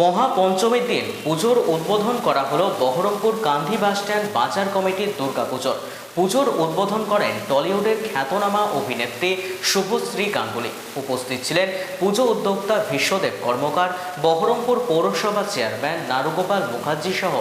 মহাপঞ্চমীর দিন পুজোর উদ্বোধন করা হলো বহরমপুর গান্ধী বাসস্ট্যান্ড বাজার কমিটির দুর্গাপুজোর। পুজোর উদ্বোধন করেন টলিউডের খ্যাতনামা অভিনেত্রী শুভশ্রী গাঙ্গুলি। উপস্থিত ছিলেন পুজো উদ্যোক্তা বিশ্বদেব কর্মকার, বহরমপুর পৌরসভা চেয়ারম্যান নারুগোপাল মুখার্জি সহ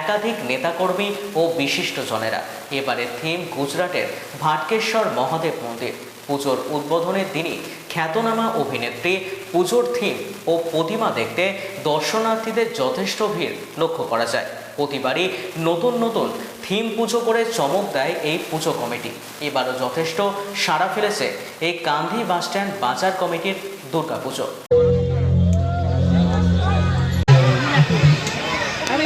একাধিক নেতাকর্মী ও বিশিষ্টজনেরা। এবারের থিম গুজরাটের ভাটকেশ্বর মহাদেব মন্দির। পুজোর উদ্বোধনের দিনই খ্যাতনামা অভিনেত্রী পুজোর থিম ও প্রতিমা দেখতে দর্শনার্থীদের যথেষ্ট ভিড় লক্ষ্য করা যায়। প্রতিবারই নতুন নতুন থিম পুজো করে চমক দেয় এই পুজো কমিটি। এবারও যথেষ্ট সাড়া ফেলেছে এই গান্ধী বাসস্ট্যান্ড বাজার কমিটির দুর্গাপুজো আমি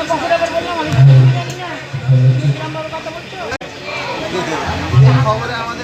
তো